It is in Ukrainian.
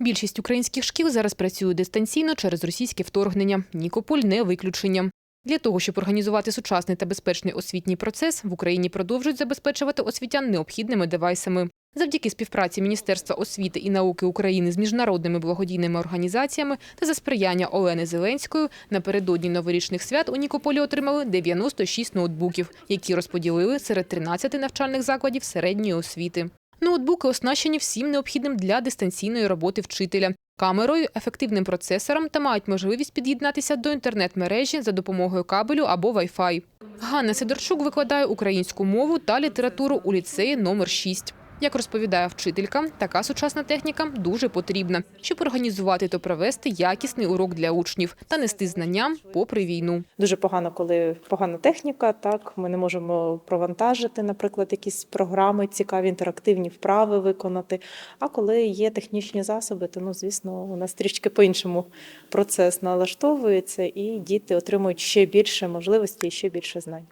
Більшість українських шкіл зараз працює дистанційно через російське вторгнення. Нікополь не виключення. Для того, щоб організувати сучасний та безпечний освітній процес, в Україні продовжують забезпечувати освітян необхідними девайсами. Завдяки співпраці Міністерства освіти і науки України з міжнародними благодійними організаціями та за сприяння Олени Зеленської напередодні новорічних свят у Нікополі отримали 96 ноутбуків, які розподілили серед 13 навчальних закладів середньої освіти. Ноутбуки оснащені всім необхідним для дистанційної роботи вчителя камерою, ефективним процесором та мають можливість під'єднатися до інтернет-мережі за допомогою кабелю або Wi-Fi. Ганна Сидорчук викладає українську мову та літературу у ліцеї номер 6. Як розповідає вчителька, така сучасна техніка дуже потрібна, щоб організувати та провести якісний урок для учнів та нести знання попри війну. Дуже погано, коли погана техніка. Так ми не можемо провантажити, наприклад, якісь програми, цікаві інтерактивні вправи виконати. А коли є технічні засоби, то ну звісно, у нас трішки по-іншому процес налаштовується, і діти отримують ще більше можливостей і ще більше знань.